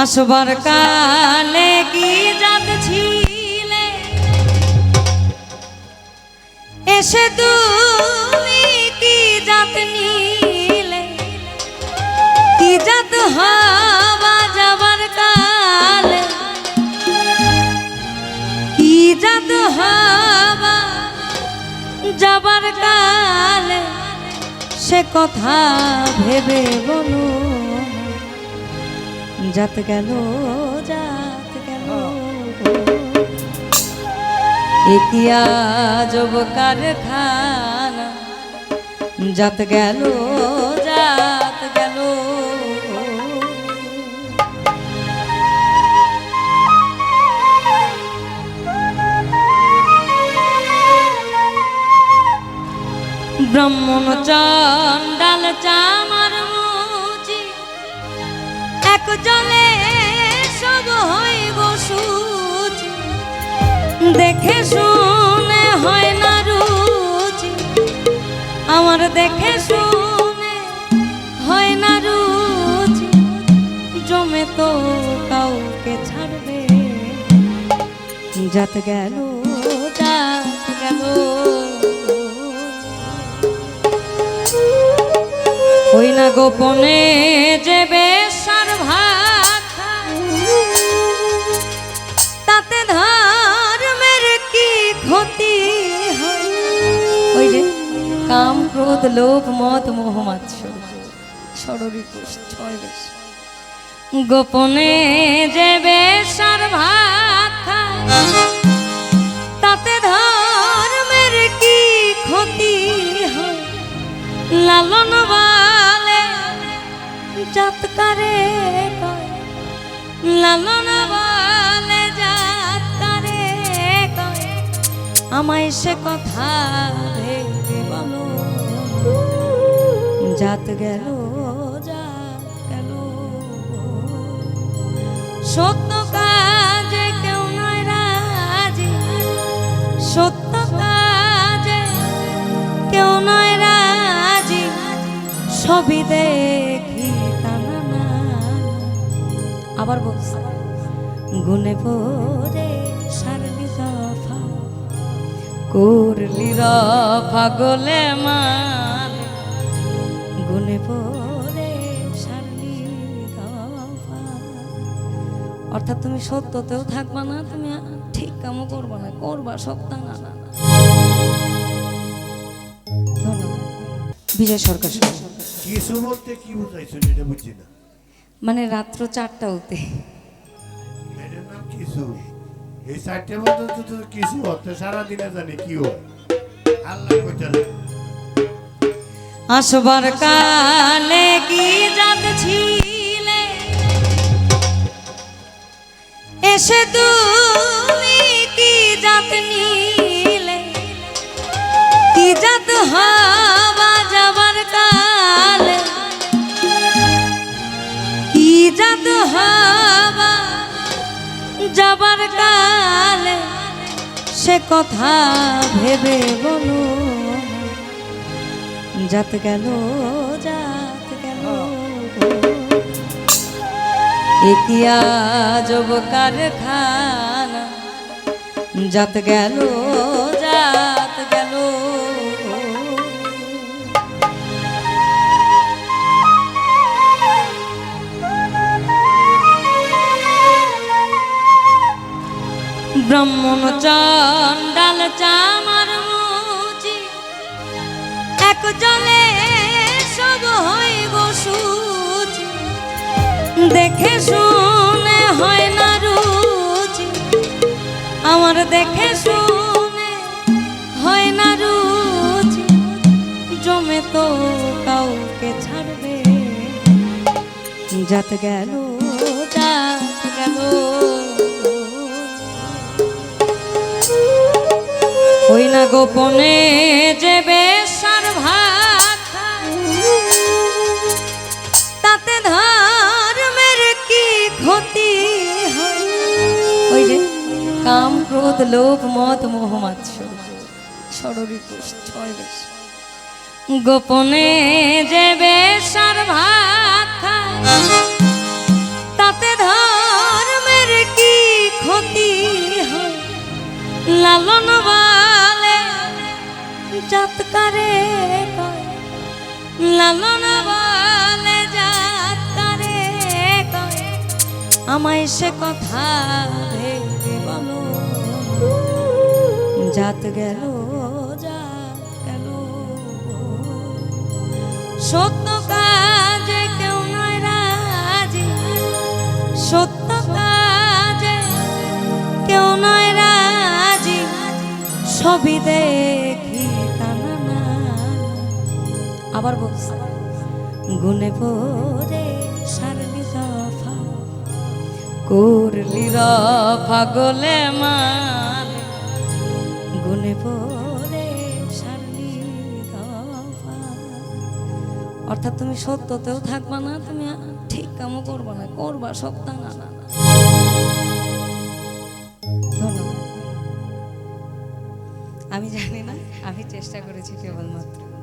আসবার কালে কি জাত এসে তুমি কি জাত নিলে? কি জাত হবা যাবার কালে? কি জাত হবা যাবার কালে? সে কথা ভেবে বলো। যাত গেল যাত গেল ইতিয়া জব কারখানা যাত গেল যাত গেল ব্রাহ্মণ চণ্ডাল চামার জলে সব দেখে শুনে হয় না আমার দেখে শুনে হয় না জমে তো কাউকে ছাড়বে। যাত গেল গেল। ওই না গোপনে যে লোভ মত মোহ গোপনে যে বেশার ভাত তাতে ধর্মের কি ক্ষতি হয়? লালন বালে জাতকারে লালন বালে জাতকারে আমায় সে কথা বলো। জাত গেল জাত গেল। সত্য কাজে কেউ নয় রাজি। সত্য কাজে কেউ নয় রাজি। সবই দেখি না। আবার বলছে, গুনে পরে সারলি দফা করলি রফা গোলে মাল অর্থাৎ তুমি সত্যতেও থাকবা না তুমি ঠিক কামও করবা না করবা সত্তা না না বিজয় সরকার কিছু বলতে কি বুঝাইছো এটা বুঝছি না? মানে রাত্র চারটা হতে এটার নাম কিছু এই চারটে মধ্যে তো কিছু হতে সারাদিনে জানি কি হয়। আল্লাহ কইতালে আসবার কালে কি জাত এসে তুমি কি জাত নিলে কি জাত হবা যাবার কালে? কি জাত হবা যাবার কালে? সে কথা ভেবে বলো। যাত গেল যাত ইতিয়া জব কারখানা। যাত গেল যাত গেল। ব্রাহ্মণ চণ্ডাল চামার মুচি। এক জলে সব হইব সুচি দেখে শুনে হয় না রুচি। আমার দেখে শুনে হয় না রুচি। জমে তো কাউকে ছাড়বে। যাত গেল গেল। ওই না গোপনে ক্রোধ লোভ মত মোহ গোপনে যে বেশার তাতে ধর্মের কি ক্ষতি লালন বালে জাতকারে লালন বালে জাতকারে আমায় সে কথা জাত গেল জাত গেল। সত্য কাজে কেউ নয় রাজি। সত্য কাজে কেউ নয় রাজি। সবই দেখি টানা না আবার বলছি, গুনে পড়ে সারলি দফা, করলি রফা গোলে মাল। অর্থাৎ তুমি সত্যতেও থাকবা না, তুমি ঠিক কামও করবা না, করবা সত্য না না না। ধন্যবাদ। আমি জানি না, আমি চেষ্টা করেছি কেবলমাত্র।